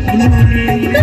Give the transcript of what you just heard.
फुलणारे